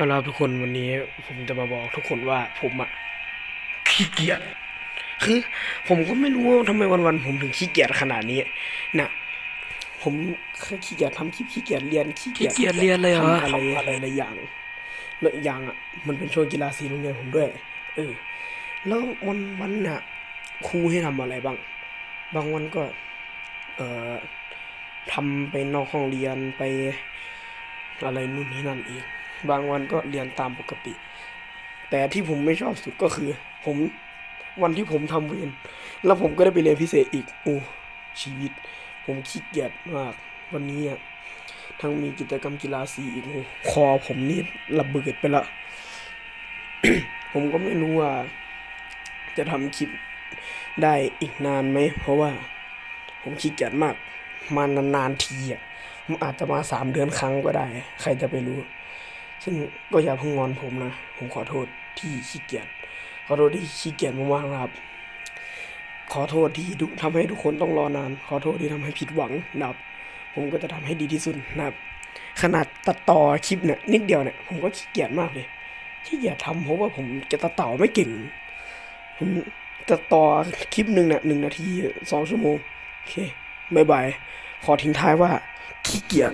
เอาล่ะทุกคนวันนี้ผมจะมาบอกทุกคนว่าผมอะขี้เกียจคือ ผมก็ไม่รู้ว่าทำไมวันๆผมถึงขี้เกียจขนาดนี้นะผมขี้เกียจทำคลิปขี้เกียจเรียนขี้เกียจขี้เกียจเรียนเลยเหรอทำอะไรอะไรหลายอย่างแล้วอีกอย่างอะ มันเป็นช่วงกีฬาสีโรงเรียนผมด้วย เออ แล้ววันวันน่ะครูให้ทำอะไรบ้าง บางวันก็ เอ่อทำไปนอกห้องเรียนไป อะไรนู่นนี่นั่นอีก บางวันก็เรียนตามปกติ แต่ที่ผมไม่ชอบสุดก็คือ ผมวันที่ผมทำเวรแล้วผมก็ได้ไปเรียนพิเศษอีกโอ้ชีวิต ผมขี้เกียจมาก วันนี้อะทั้งมีกิจกรรมกีฬาสีอีกโอ้คอผมนี่ระเบิดไปละ ผมก็ไม่รู้ว่า จะทำคลิปได้อีกนานไหม เพราะว่า ผมขี้เกียจมาก มานานๆทีอะอาจจะมาสามเดือนครั้งก็ได้ ใครจะไปรู้ ซึ่งก็อย่าเพิ่งงอนผมนะ ผมขอโทษที่ขี้เกียจ ขอโทษที่ขี้เกียจมากๆนะครับ ขอโทษที่ทุกทำให้ทุกคนต้องรอนาน ขอโทษที่ทำให้ผิดหวังนะครับ ผมก็จะทำให้ดีที่สุดนะครับ ขนาดตัดต่อคลิปเนี่ยนิดเดียวเนี่ยผมก็ขี้เกียจมากเลย ขี้เกียจทำเพราะว่าผมจะตัดต่อไม่เก่ง ผมตัดต่อคลิปหนึ่งเนี่ยหนึ่งนาทีสองชั่วโมง โอเคบายบาย ขอทิ้งท้ายว่าขี้เกียจ